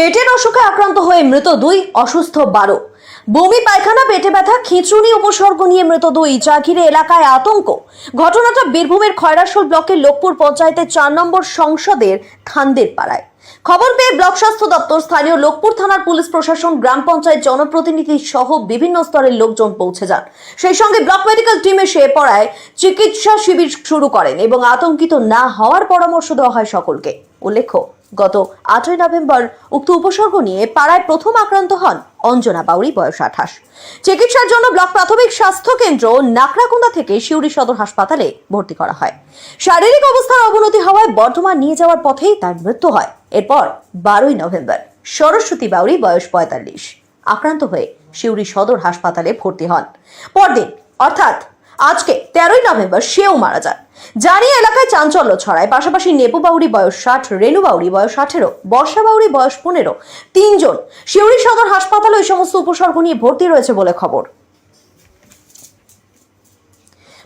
পেটের অসুখে আক্রান্ত হয়ে মৃত দুই, অসুস্থ বারো। বমি, পায়খানা, পেটে ব্যথা, খিঁচুনি, উপসর্গ নিয়ে মৃত দুই। ঘিরে এলাকায় আতঙ্ক। ঘটনাটা বীরভূমের খয়রাসোল ব্লকের লোকপুর পঞ্চায়েতের চার নম্বর সংসদের থান্দের পাড়ায়। খবর পেয়ে ব্লক স্বাস্থ্য দপ্তর, স্থানীয় লোকপুর থানার পুলিশ প্রশাসন, গ্রাম পঞ্চায়েত জনপ্রতিনিধি সহ বিভিন্ন স্তরের লোকজন পৌঁছে যান। সেই সঙ্গে ব্লক মেডিকেল টিম এসে পড়ায় চিকিৎসা শিবির শুরু করেন এবং আতঙ্কিত না হওয়ার পরামর্শ দেওয়া হয় সকলকে। উল্লেখ্য গত আটই নভেম্বর উক্ত উপসর্গ নিয়ে পাড়ায় প্রথম আক্রান্ত হন অঞ্জনা বাউরি, বয়স আঠাশ। চিকিৎসার জন্য ব্লক প্রাথমিক স্বাস্থ্য কেন্দ্র নাকড়াকুন্দা থেকে শিউরি সদর হাসপাতালে ভর্তি করা হয়। শারীরিক অবস্থার অবনতি হওয়ায় বর্ধমান নিয়ে যাওয়ার পথেই তার মৃত্যু হয়। এরপর বারোই নভেম্বর সরস্বতী বাউরি, বয়স পঁয়তাল্লিশ, আক্রান্ত হয়ে শিউরি সদর হাসপাতালে ভর্তি হন। পরদিন, অর্থাৎ আজকে তেরোই নভেম্বর সেও মারা যান। জানিয়ে এলাকায় চাঞ্চল্য ছড়ায়। পাশাপাশি নেপু বাউরি বয়স ষাট, রেণু বাউরি বয়স আঠেরো, বর্ষা বাউরি বয়স পনেরো, তিনজন। শিউরি সদর হাসপাতালে ওই সমস্ত উপসর্গ নিয়ে ভর্তি রয়েছে বলে খবর।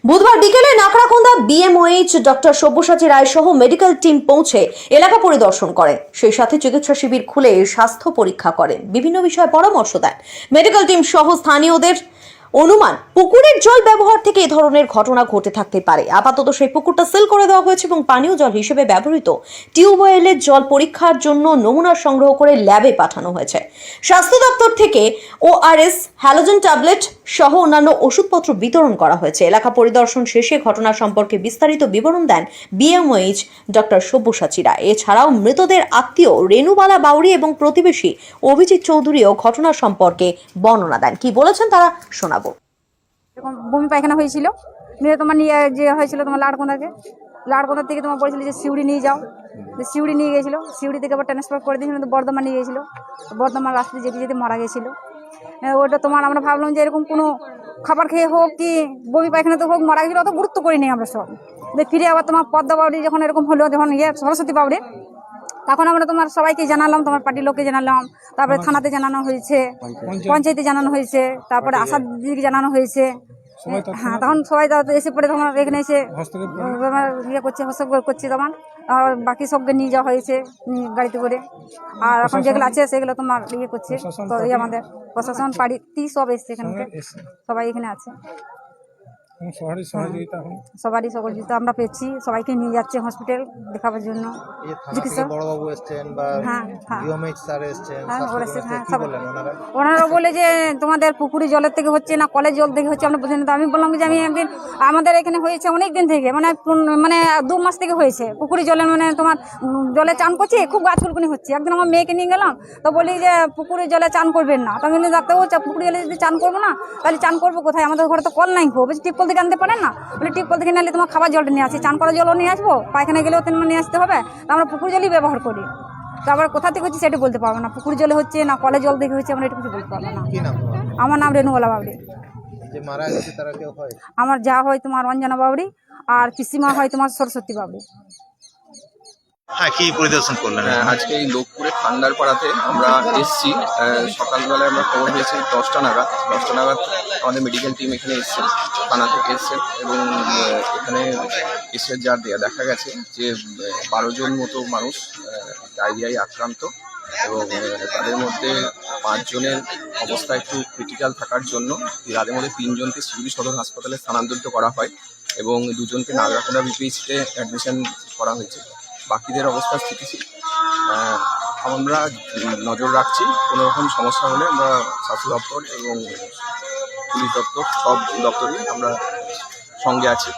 বুধবার বিকেলে নাকড়াকোন্দা বিএমওএইচ ডক্টর সব্যসাচী রায় সহ মেডিকেল টিম পৌঁছে এলাকা পরিদর্শন করেন সেই সাথে চিকিৎসা শিবির খুলে স্বাস্থ্য পরীক্ষা করেন বিভিন্ন বিষয়ে পরামর্শ দেন। মেডিকেল টিম সহ স্থানীয়দের অনুমান, পুকুরের জল ব্যবহার থেকে এ ধরনের ঘটনা ঘটে থাকতে পারে। আপাতত সেই পুকুরটা সিল করে দেওয়া হয়েছে এবং পানীয় জল হিসেবে ব্যবহৃত টিউবওয়েলের জল পরীক্ষার জন্য নমুনা সংগ্রহ করে ল্যাবে পাঠানো হয়েছে। স্বাস্থ্য দপ্তর থেকে ওআরএস হ্যালোজেন ট্যাবলেট সহ অন্যান্য ওষুধপত্র বিতরণ করা হয়েছে। এলাকা পরিদর্শন শেষে ঘটনা সম্পর্কে বিস্তারিত বিবরণ দেন বিএমওএইচ ডক্টর সব্যসাচী রায়। এছাড়াও মৃতদের আত্মীয় রেণুবালা বাউরি এবং প্রতিবেশী অভিজিৎ চৌধুরীও ঘটনা সম্পর্কে বর্ণনা দেন। কি বলেছেন তারা শোনাবো। এরকম পায়খানা হয়েছিল। নিয়ে তোমার নিয়ে যে হয়েছিল তোমার লাড়কোঁদাকে লাড়কোঁদা থেকে তোমার বলেছিল যে সিউড়ি নিয়ে যাও। সিউড়ি নিয়ে গেছিল। সিউড়ি থেকে আবার ট্রান্সফার করে দিয়েছিল বর্ধমান নিয়ে গেছিল। বর্ধমান রাস্তায় যেতে যেতে মারা গেছিল। ওটা তোমার আমরা ভাবলাম যে এরকম কোনো খাবার খেয়ে হোক কি বমি পায়খানাতে হোক মারা গেছিল অত গুরুত্ব করিনি আমরা সব। ফিরে আবার তোমার পদ্মা বাউরি যখন এরকম হলো যখন ইয়ে সরস্বতী বাউরি তখন আমরা তোমার সবাইকে জানালাম তোমার পার্টির লোককে জানালাম তারপরে থানাতে জানানো হয়েছে পঞ্চায়েতে। জানানো হয়েছে তারপরে আশা দিদিকে জানানো হয়েছে হ্যাঁ তখন সবাই এসে পড়ে তখন এখানে এসে ইয়ে করছে হস্তক্ষেপ করছে তখন। আর বাকি সবকে নিয়ে যাওয়া হয়েছে গাড়িতে করে। আর এখন যেগুলো আছে সেগুলো তোমার ইয়ে করছে। তো এই আমাদের প্রশাসন পাড়ি সব এসছে এখানে সবাই এখানে আছে। সহযোগিতা সবারই সহযোগিতা আমরা পেয়েছি। সবাইকে নিয়ে যাচ্ছে হসপিটাল দেখাবার জন্য। চিকিৎসা বড়বাবু এসছেন বা হ্যাঁ, হ্যাঁ। স্যার এসছেন হ্যাঁ, হ্যাঁ, ওনারা? বলে যে তোমাদের পুকুরি জলের থেকে হচ্ছে না কলেজ জল থেকে হচ্ছে আমরা বুঝি না। আমি বললাম যে আমি একদিন আমাদের এখানে হয়েছে অনেক দিন থেকে মানে মানে দু মাস থেকে হয়েছে। পুকুরি জলে মানে তোমার জলে চান করছি খুব গাছ ফুলকুনি হচ্ছে। একদিন আমার মেয়েকে নিয়ে গেলাম তো বলি যে পুকুরি জলে চান করবেন না। তো আমি চা- পুকুরি জলে যদি চান করব না তাহলে চান করব কোথায়? আমাদের ঘরে তো কল নাই খুব বলছি টিপকল থেকে আনতে পারেন না? বলে টিউবওয়েল থেকে নিলে তোমার খাবার জলটা নিয়ে আসি। চান করা জলও নিয়ে আসব পায়খানা গেলেও তোমার নিয়ে আসতে হবে। তো আমরা পুকুর জলই ব্যবহার করি। তো আবার কোথা থেকে হচ্ছে সেটা বলতে পারব না। পুকুর জলে হচ্ছে না কলে জল থেকে হচ্ছে আমরা এটা কিছু বলতে পারব না? আমার নাম রেনুওয়ালা বাবরি। আমার যা হয় তোমার অঞ্জনা বাবরি আর পিসিমা হয় তোমার সরস্বতী বাবরি। হ্যাঁ কি পরিদর্শন করলেন? হ্যাঁ, আজকে এই লোকপুরে ঠান্ডার পাড়াতে আমরা এসছি। সকালবেলায় আমরা খবর পেয়েছি দশটা নাগাদ। দশটা নাগাদ আমাদের মেডিকেল টিম এখানে এসছে থানা থেকে এসছে এবং এখানে এসে যা দেখা গেছে যে বারো জন মতো মানুষ ডায়রিয়ায় আক্রান্ত এবং তাদের মধ্যে পাঁচজনের অবস্থা একটু ক্রিটিক্যাল থাকার জন্য। তাদের মধ্যে তিনজনকে শিলিগুড়ি সদর হাসপাতালে স্থানান্তরিত করা হয় এবং দুজনকে নাগরাকোনা বিপিএইচতে অ্যাডমিশন করা হয়েছে। বাকিদের অবস্থা স্থিতিশীল। আমরা নজর রাখছি, কোনো রকম সমস্যা হলে আমরা স্বাস্থ্য দপ্তর এবং পুলিশ দপ্তর, সব দপ্তরই আমরা সঙ্গে আছি।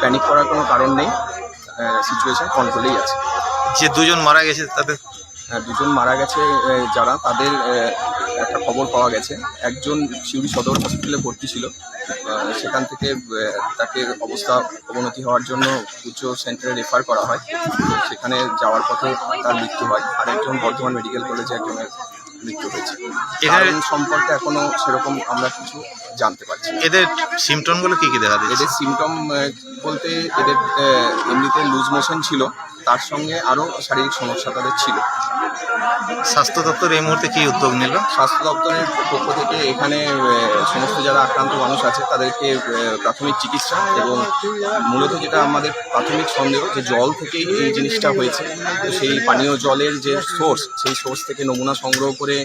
প্যানিক করার কোনো কারণ নেই সিচুয়েশন কন্ট্রোলেই আছে। যে দুজন মারা গেছে তাদের দুজন মারা গেছে যারা তাদের একটা খবর পাওয়া গেছে। একজন শিউরি সদর হসপিটালে ভর্তি ছিল। সেখান থেকে তাকে অবস্থা অবনতি হওয়ার জন্য উচ্চ সেন্টারে রেফার করা হয়। সেখানে যাওয়ার পথে তার মৃত্যু হয়। আর একজন বর্ধমান মেডিকেল কলেজে একজনের মৃত্যু হয়েছে। সম্পর্কে এখনও সেরকম আমরা কিছু জানতে পারছি। এদের সিমটমগুলো কি কি দেখা দিয়েছে এদের সিমটম বলতে এদের এমনিতে লুজ মোশন ছিল তার সঙ্গে আরও শারীরিক সমস্যা তাদের ছিল। স্বাস্থ্য দপ্তর এই মুহূর্তে কি উদ্যোগ নিল? স্বাস্থ্য দপ্তরের পক্ষ থেকে এখানে সমস্ত যারা আক্রান্ত মানুষ আছে তাদেরকে প্রাথমিক চিকিৎসা এবং মূলত যেটা আমাদের প্রাথমিক সন্দেহ যে জল থেকেই এই জিনিসটা হয়েছে। তো সেই পানীয় জলের যে সোর্স সেই সোর্স থেকে নমুনা সংগ্রহ করে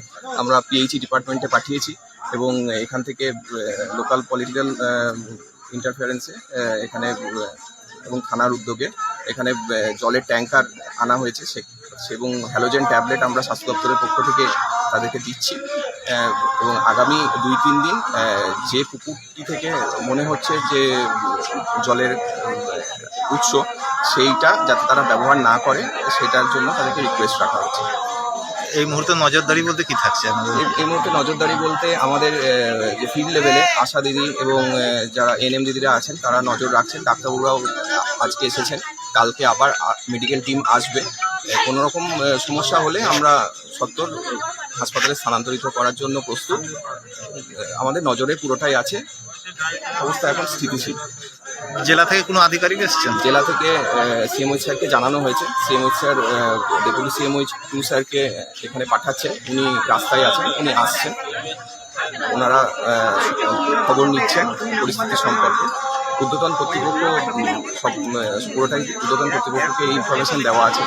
আমরা পিএইচি ডিপার্টমেন্টে পাঠিয়েছি। এবং এখান থেকে লোকাল পলিটিক্যাল ইন্টারফারেন্সে এখানে এবং থানার উদ্যোগে এখানে জলের ট্যাঙ্কার আনা হয়েছে। সে, এবং হ্যালোজেন ট্যাবলেট আমরা স্বাস্থ্য দপ্তরের পক্ষ থেকে তাদেরকে দিচ্ছি। এবং আগামী দুই তিন দিন যে পুকুরটি থেকে মনে হচ্ছে যে, জলের, উৎস, সেইটা যাতে তারা ব্যবহার না করে, সেটার জন্য তাদেরকে রিকোয়েস্ট রাখা হচ্ছে। এই মুহূর্তে নজরদারি বলতে কি থাকছে এই- মুহূর্তে নজরদারি বলতে আমাদের যে ফিল্ড লেভেলে আশা দিদি এবং যারা এনএম দিদিরা আছেন, তারা নজর রাখছেন। ডাক্তারবাবুরাও আজকে এসেছেন। কালকে আবার মেডিকেল টিম আসবে। কোনো রকম সমস্যা হলে আমরা সত্তর হাসপাতালে স্থানান্তরিত করার জন্য প্রস্তুত। আমাদের নজরে পুরোটাই আছে। অবস্থা এখন স্থিতিশীল। জেলা থেকে কোনো আধিকারিক এসেছেন? জেলা থেকে সিএমওই স্যারকে জানানো হয়েছে। CMOH sir deputy CMOH two স্যারকে এখানে পাঠাচ্ছেন উনি রাস্তায় আছেন, উনি আসছেন। ওনারা খবর নিচ্ছেন পরিস্থিতি সম্পর্কে। উদ্যতন কর্তৃপক্ষ, সব পুরোটাই উদ্যতন কর্তৃপক্ষকে ইনফরমেশন দেওয়া আছে।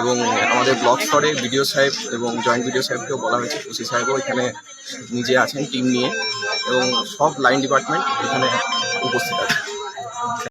এবং আমাদের ব্লক স্তরে বিডিও সাহেব এবং জয়েন্ট বিডিও সাহেবকেও বলা হয়েছে। ওসি সাহেবও এখানে নিজে আছেন টিম নিয়ে। এবং সব লাইন ডিপার্টমেন্ট এখানে উপস্থিত আছে।